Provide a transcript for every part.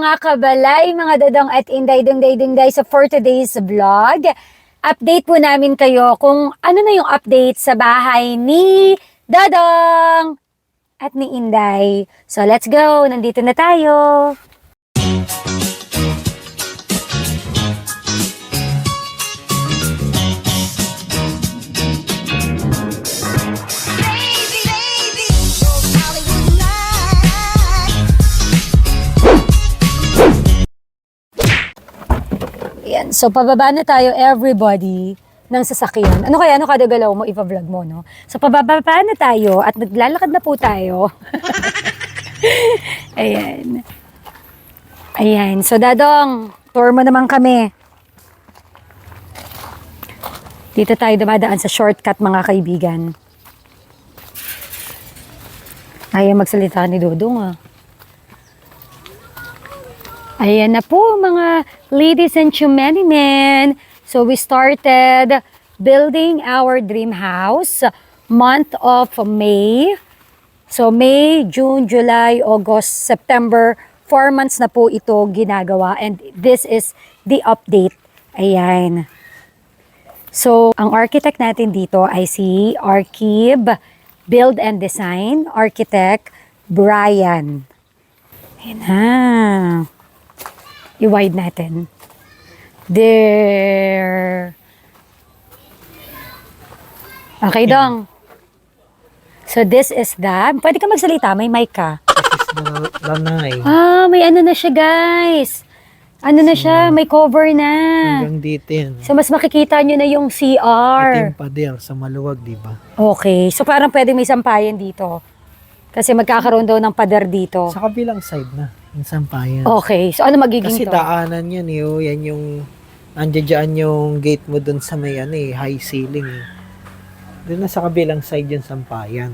mga kabalay, mga dodong at inday dungday dungday. So for today's vlog, update po namin kayo kung ano na yung update sa bahay ni Dodong at ni Inday. So let's go, nandito na tayo. So pababa na tayo everybody ng sasakyan. Ano kaya, ano kada galaw mo, ipa-vlog mo, no? So pababa na tayo at naglalakad na po tayo. Ayan. Ayan, so Dadong, tour mo naman kami. Dito tayo dumadaan sa shortcut mga kaibigan. Ayaw magsalita ni Dodong ah. Ayan na po mga ladies and gentlemen. So we started building our dream house month of May. So May, June, July, August, September, four months na po ito ginagawa and this is the update. Ayan. So, ang architect natin dito ay si Arkib Build and Design Architect Brian. Ayan na. I-wide natin. There. Okay, Dong. So, this is the... Pwede ka magsalita, may mic ka. is the lanay. Ah, may ano na siya, guys. Ano na siya, may cover na. Hanggang dito yan. So, mas makikita nyo na yung CR. yung pader sa maluwag, di ba? Okay. So, parang pwede may sampayan dito. Kasi magkakaroon daw ng pader dito. Sa kabilang side na, yung sampayan. Okay. So, ano magiging Kasi to? daanan yan eh. oh. Yan yung, andyan dyan yung gate mo dun sa may ano eh, high ceiling eh. Doon na sa kabilang side yung sampayan.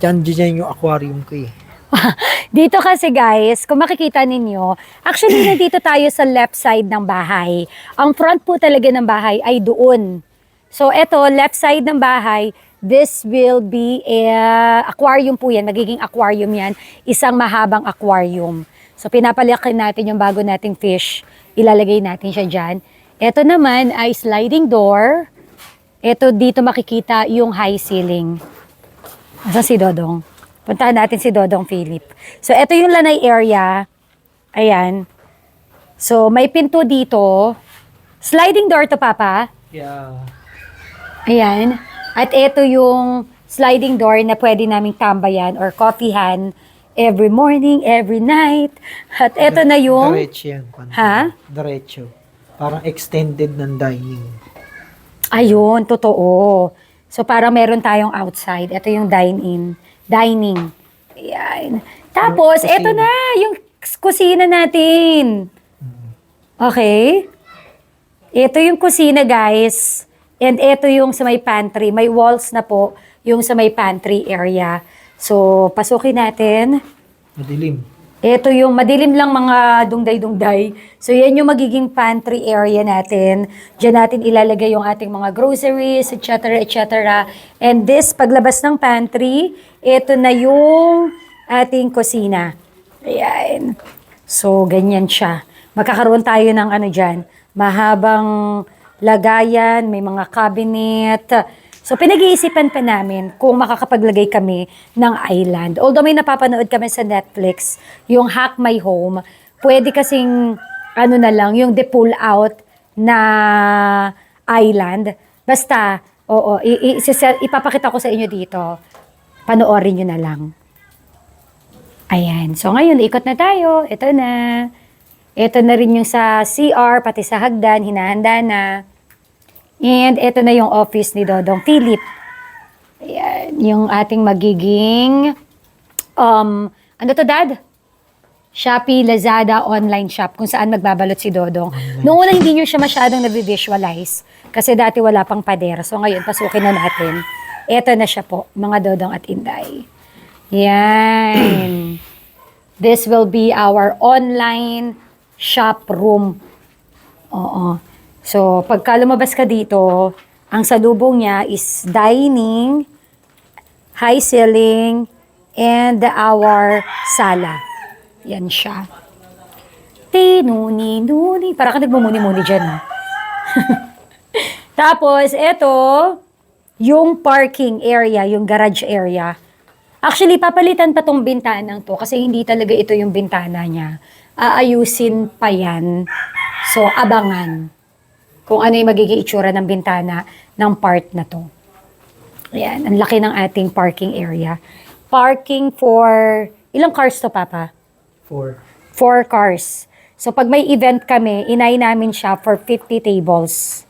Dyan, dyan yung aquarium ko eh. Dito kasi guys, kung makikita ninyo, actually nandito tayo sa left side ng bahay. Ang front po talaga ng bahay ay doon. So eto, left side ng bahay, this will be a aquarium po yan, magiging aquarium yan, isang mahabang aquarium. So pinapalaki natin yung bago nating fish, ilalagay natin siya dyan. Ito naman ay sliding door. Ito dito makikita yung high ceiling. Asan si Dodong? Puntahan natin si Dodong Philip. So, ito yung lanay area. Ayan. So, may pinto dito. Sliding door to, Papa. Yeah. Ayan. At ito yung sliding door na pwede naming tambayan or coffeehan every morning, every night. At ito na yung... Diretso yan. Ha? Diretso. Parang extended ng dining. Ayun, totoo. So, parang meron tayong outside. Ito yung dine-in. Dining. Ayan. Tapos, Kusina. ito na, yung kusina natin. Okay? Ito yung kusina, guys. And ito yung sa may pantry. May walls na po yung sa may pantry area. So, pasukin natin. Madilim. Ito yung madilim lang mga dungday-dungday. So, yan yung magiging pantry area natin. Diyan natin ilalagay yung ating mga groceries, etc., etc. And this, paglabas ng pantry, ito na yung ating kusina. Ayan. So, ganyan siya. Magkakaroon tayo ng ano dyan, mahabang lagayan, may mga cabinet. So, pinag-iisipan pa namin kung makakapaglagay kami ng island. Although may napapanood kami sa Netflix, yung Hack My Home, pwede kasing, ano na lang, yung the pull out na island. Basta, oo, ipapakita ko sa inyo dito. Panoorin nyo na lang. Ayan. So, ngayon, ikot na tayo. Ito na. Ito na rin yung sa CR, pati sa hagdan, hinahanda na. And ito na yung office ni Dodong Philip. Ayan, yung ating magiging, um, ano to dad? Shopee, Lazada, online shop kung saan magbabalot si Dodong. Noong una hindi nyo siya masyadong nabivisualize kasi dati wala pang pader. So ngayon, pasukin na natin. Ito na siya po, mga Dodong at Inday. Yan. This will be our online shop room. Oo. So, pagka lumabas ka dito, ang salubong niya is dining, high ceiling, and our sala. Yan siya. Ti, nuni, nuni. Para ka nagmumuni-muni dyan, ha? Tapos, ito, yung parking area, yung garage area. Actually, papalitan pa tong bintanang to kasi hindi talaga ito yung bintana niya. Aayusin pa yan. So, abangan kung ano yung magiging itsura ng bintana ng part na to. Ayan, ang laki ng ating parking area. Parking for, ilang cars to, Papa? For Four cars. So, pag may event kami, inay namin siya for 50 tables.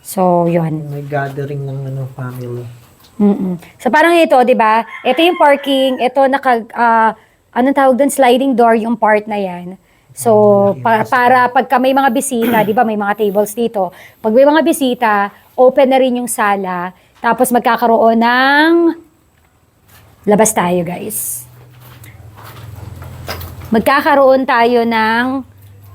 So, yun. may gathering ng ano family. mm So, parang ito, di ba? Ito yung parking. Ito, naka, ah, anong tawag doon? Sliding door yung part na yan. So, pa- para pagka may mga bisita, di ba, may mga tables dito. Pag may mga bisita, open na rin yung sala. Tapos magkakaroon ng labas tayo, guys. Magkakaroon tayo ng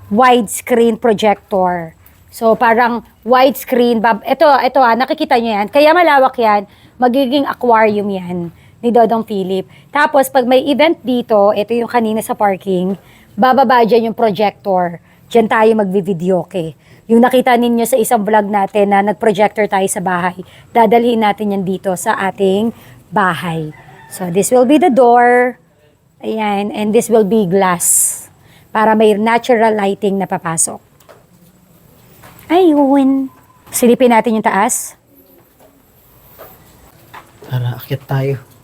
widescreen projector. So, parang widescreen. Bab ito, ito ah, nakikita nyo yan. Kaya malawak yan. Magiging aquarium yan ni Dodong Philip. Tapos, pag may event dito, ito yung kanina sa parking, bababa dyan yung projector. Diyan tayo magvi-video, okay? Yung nakita ninyo sa isang vlog natin na nag-projector tayo sa bahay, dadalhin natin yan dito sa ating bahay. So, this will be the door. Ayan, and this will be glass para may natural lighting na papasok. Ayun. Silipin natin yung taas. Tara, akit tayo.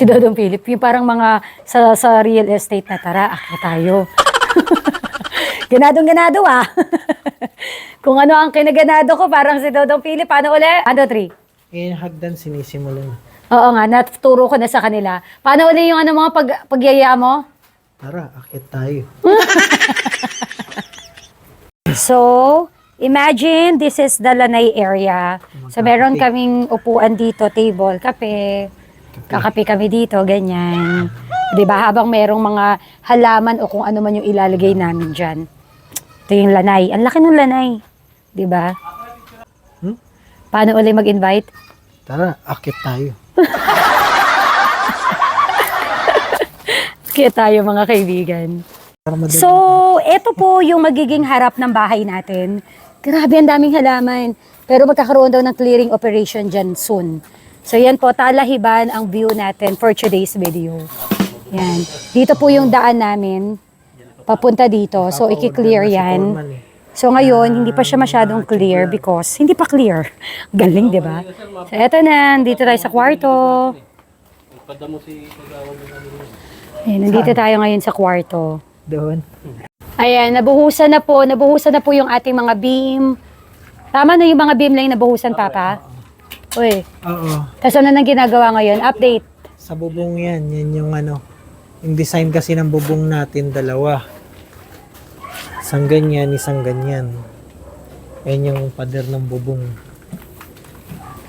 Si Dodong Philip, yung parang mga sa, sa real estate na tara, akit tayo. Ganadong ganado ah. Kung ano ang kinaganado ko, parang si Dodong Philip, paano uli? Ano, three? Eh, hagdan sinisimulan. Oo nga, natuturo ko na sa kanila. Paano uli yung ano mga pag, pagyaya mo? Tara, akit tayo. So, imagine this is the lanay area. So, meron kaming upuan dito, table, kape. Kakape kami dito, ganyan. 'Di ba Habang merong mga halaman o kung ano man yung ilalagay namin dyan. Ito yung lanay. Ang laki ng lanay. 'Di ba Hmm? Paano uli mag-invite? Tara, akit tayo. Kaya tayo mga kaibigan. So, ito po yung magiging harap ng bahay natin. Grabe, ang daming halaman. Pero magkakaroon daw ng clearing operation dyan soon. So, yan po, talahiban ang view natin for today's video. Yan. Dito po yung daan namin. Papunta dito. So, i-clear yan. Eh. So, ngayon, hindi pa siya masyadong clear because hindi pa clear. Galing, di ba? So, eto na. Dito tayo sa kwarto. Ayan, nandito tayo ngayon sa kwarto. Doon. Ayan, nabuhusan na po, nabuhusan na po yung ating mga beam. Tama na yung mga beam lang yung nabuhusan, Papa? Uy, Oo. tapos ano nang ginagawa ngayon? Update. Sa bubong yan, yan yung ano. Yung design kasi ng bubong natin, dalawa. Isang ganyan, isang ganyan. Yan yung pader ng bubong.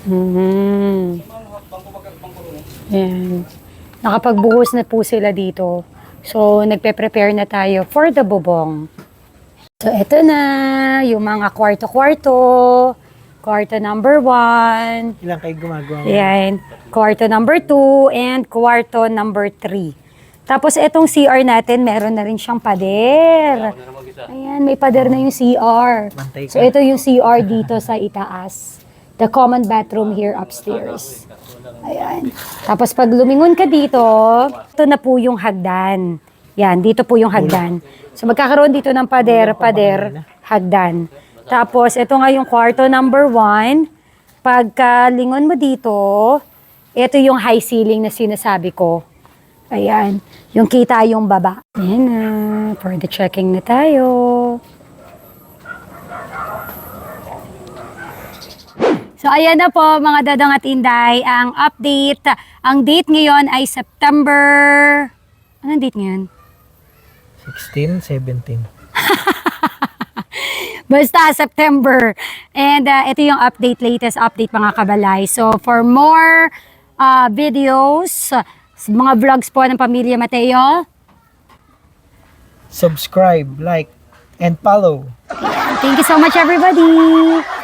Hmm. Ayan. Nakapagbuhos na po sila dito. So, nagpe-prepare na tayo for the bubong. So, eto na, yung mga kwarto-kwarto. Kwarto number one. Ilang kayo gumagawa? Ayan. Kwarto number 2 and kwarto number 3. Tapos itong CR natin, meron na rin siyang pader. Ayan, may pader na yung CR. So ito yung CR dito sa itaas. The common bathroom here upstairs. Ayan. Tapos pag lumingon ka dito, ito na po yung hagdan. Yan, dito po yung hagdan. So magkakaroon dito ng pader, pader, hagdan. Tapos ito nga yung kwarto number 1. Pagkalingon mo dito, ito yung high ceiling na sinasabi ko. Ayan. Yung kita yung baba. Ayan na. For the checking na tayo. So ayan na po mga dadang at inday, ang update. Ang date ngayon ay September... Anong date ngayon? 16, 17. Basta September. And uh, ito yung update, latest update mga kabalay. So for more uh, videos, mga vlogs po ng Pamilya Mateo, Subscribe, like, and follow. thank you so much everybody!